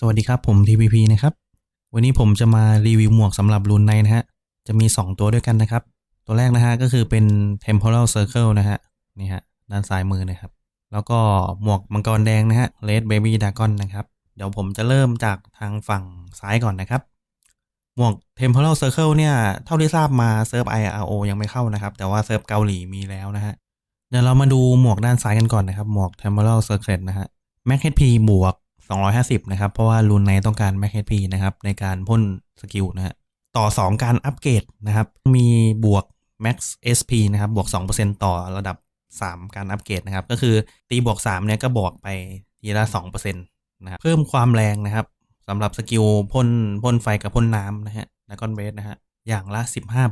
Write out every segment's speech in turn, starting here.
สวัสดีครับผม TPP นะครับ วันนี้ผมจะมารีวิวหมวกสำหรับรูนไนนะฮะ จะมี 2 ตัวด้วยกันนะครับ ตัวแรกนะฮะก็คือเป็น temporal circle นะฮะ นี่ฮะ ด้านซ้ายมือนะครับ แล้วก็หมวกมังกรแดงนะฮะ red baby dragon นะครับ เดี๋ยวผมจะเริ่มจากทางฝั่งซ้ายก่อนนะครับ หมวก temporal circle เนี่ย เท่าที่ทราบมาเซิร์ฟ IRO ยังไม่เข้านะครับ แต่ว่าเซิร์ฟเกาหลีมีแล้วนะฮะ เดี๋ยวเรามาดูหมวกด้านซ้ายกันก่อนนะครับ หมวก temporal circle นะฮะ Max HP บวก 250 นะครับ เพราะว่ารูนไนต้องการ Max HP นะครับ ในการพ่นสกิลนะฮะต่อ 2 การอัปเกรดนะครับ มีบวก Max SP นะครับ บวก 2%ต่อระดับ 3 การอัปเกรดนะครับ ก็คือตีบวก3เนี่ยก็บวกไปทีละ2%นะครับ เพิ่มความแรงนะครับสำหรับสกิลพ่นพ่นไฟกับพ่นน้ำนะฮะดากอนเบสนะฮะอย่างละ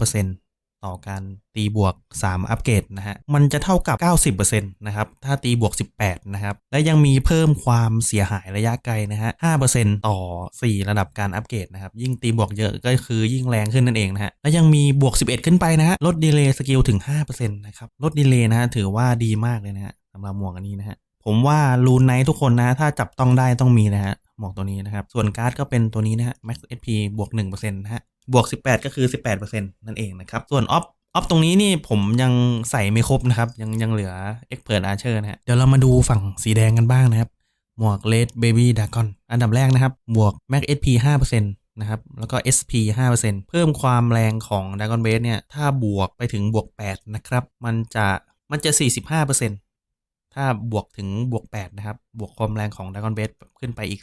15% ต่อการตีบวก 3 อัปเกรดนะฮะ มันจะเท่ากับ 90%นะครับ ถ้าตีบวก 18 นะครับ และยังมีเพิ่มความเสียหายระยะไกลนะฮะ 5%ต่อ 4 ระดับการอัปเกรดนะครับ ยิ่งตีบวกเยอะก็คือยิ่งแรงขึ้นนั่นเองนะฮะ และยังมีบวก 11 ขึ้นไปนะฮะ ลดดีเลย์สกิลถึง 5%นะครับ ลดดีเลย์นะฮะ ถือว่าดีมากเลยนะฮะสำหรับหมวกอันนี้นะฮะ ผมว่ารูนไนท์ทุกคนนะ ถ้าจับต้องได้ต้องมีนะฮะ หมวกตัวนี้นะครับ ส่วนการ์ดก็เป็นตัวนี้นะฮะ Max SP บวก1%นะฮะ บวก 18 ก็คือ 18%นั่นเองนะครับ ส่วนออฟออฟตรงนี้นี่ผมยังใส่ไม่ครบนะครับ ยังยังเหลือ Expert Archer นะฮะ เดี๋ยวเรามาดูฝั่งสีแดงกันบ้างนะครับ หมวก Red Baby Dragon อันดับแรกนะครับ บวก Max SP 5%นะครับ แล้วก็ SP 5%เพิ่มความแรงของ Dragon Base เนี่ย ถ้าบวกไปถึงบวก 8 นะครับ มันจะมันจะ 45% ถ้าบวกถึงบวก 8 นะครับ บวกความแรงของ Dragon b a s ขึ้นไปอีก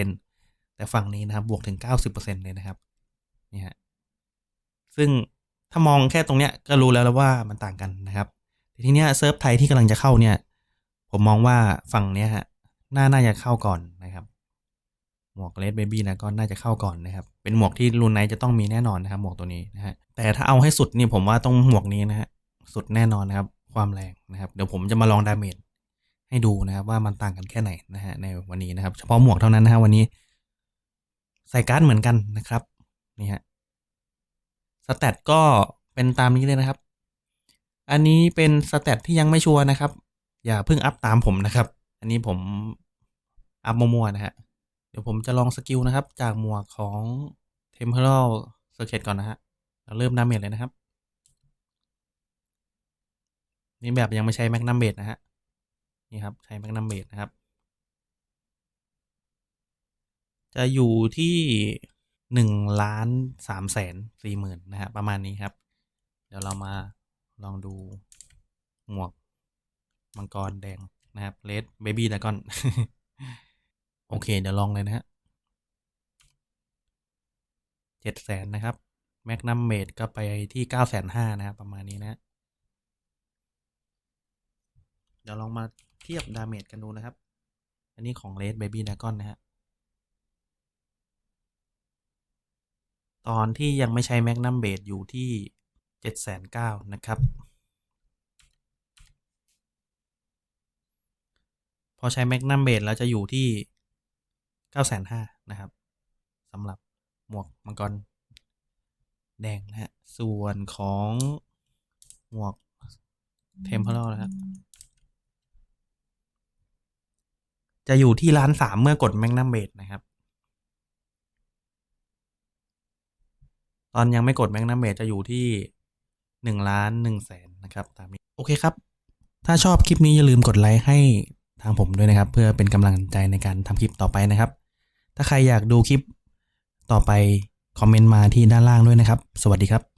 45%แต่ฝั่งนี้นะครับ บวกถึง 90%เลยนะครับ นี่ฮะ ซึ่งถ้ามองแค่ตรงเนี้ยก็รู้แล้วแล้วว่ามันต่างกันนะครับทีเนี้ยเซิร์ฟไทยที่กำลังจะเข้าเนี่ย ผมมองว่าฝั่งเนี้ยฮะน่าน่าจะเข้าก่อนนะครับ หมวกเลดเบบี้นะก็น่าจะเข้าก่อนนะครับ เป็นหมวกที่รูนไนจะต้องมีแน่นอนนะครับ หมวกตัวนี้นะฮะแต่ถ้าเอาให้สุดนี่ผมว่าต้องหมวกนี้นะฮะสุดแน่นอนนะครับ ความแรงนะครับ เดี๋ยวผมจะมาลองดาเมจให้ดูนะครับ ว่ามันต่างกันแค่ไหนนะฮะในวันนี้นะครับ เฉพาะหมวกเท่านั้นนะฮะวันนี้ ใส่การ์ดเหมือนกันนะครับนี่ฮะสแตทก็เป็นตามนี้เลยนะครับ อันนี้เป็นสแตทที่ยังไม่ชัวร์นะครับ อย่าเพิ่งอัพตามผมนะครับ อันนี้ผมอัพมั่วๆนะฮะเดี๋ยวผมจะลองสกิลนะครับ จากหมวกของ Temporal Circuit ก่อนนะฮะเราเริ่มดาเมจเลยนะครับ นี่แบบยังไม่ใช้แมกนัมเบดนะฮะ นี่ครับ ใช้แมกนัมเบดนะครับ จะอยู่ที่หนึ่งล้านสามแสนสี่หมื่นนะฮะ ประมาณนี้ครับ เดี๋ยวเรามาลองดูหมวกมังกรแดงนะครับเลดเบบี้ดากอนโอเค เดี๋ยวลองเลยนะฮะเจ็ดแสนนะครับ แมกนัมเมดก็ไปที่เก้าแสนห้านะครับ ประมาณนี้นะฮะ เดี๋ยวลองมาเทียบดาเมจกันดูนะครับ อันนี้ของ Red Baby Dragon นะฮะ ตอนที่ยังไม่ใช้แมกนัมเบดอยู่ที่เจ็ดแสนเก้านะครับ พอใช้แมกนัมเบดแล้วจะอยู่ที่เก้าแสนห้านะครับสำหรับหมวกมังกรแดงนะฮะ ส่วนของหมวกเทมเพลนะฮะ จะอยู่ที่ล้านสามเมื่อกดแมกนัมเบดนะครับ ตอนยังไม่กดแมกนัมเบจะอยู่ที่หนึ่งล้านหนึ่งแสนนะครับตามนี้โอเคครับ ถ้าชอบคลิปนี้อย่าลืมกดไลค์ให้ทางผมด้วยนะครับ เพื่อเป็นกำลังใจในการทำคลิปต่อไปนะครับ ถ้าใครอยากดูคลิปต่อไปคอมเมนต์มาที่ด้านล่างด้วยนะครับ สวัสดีครับ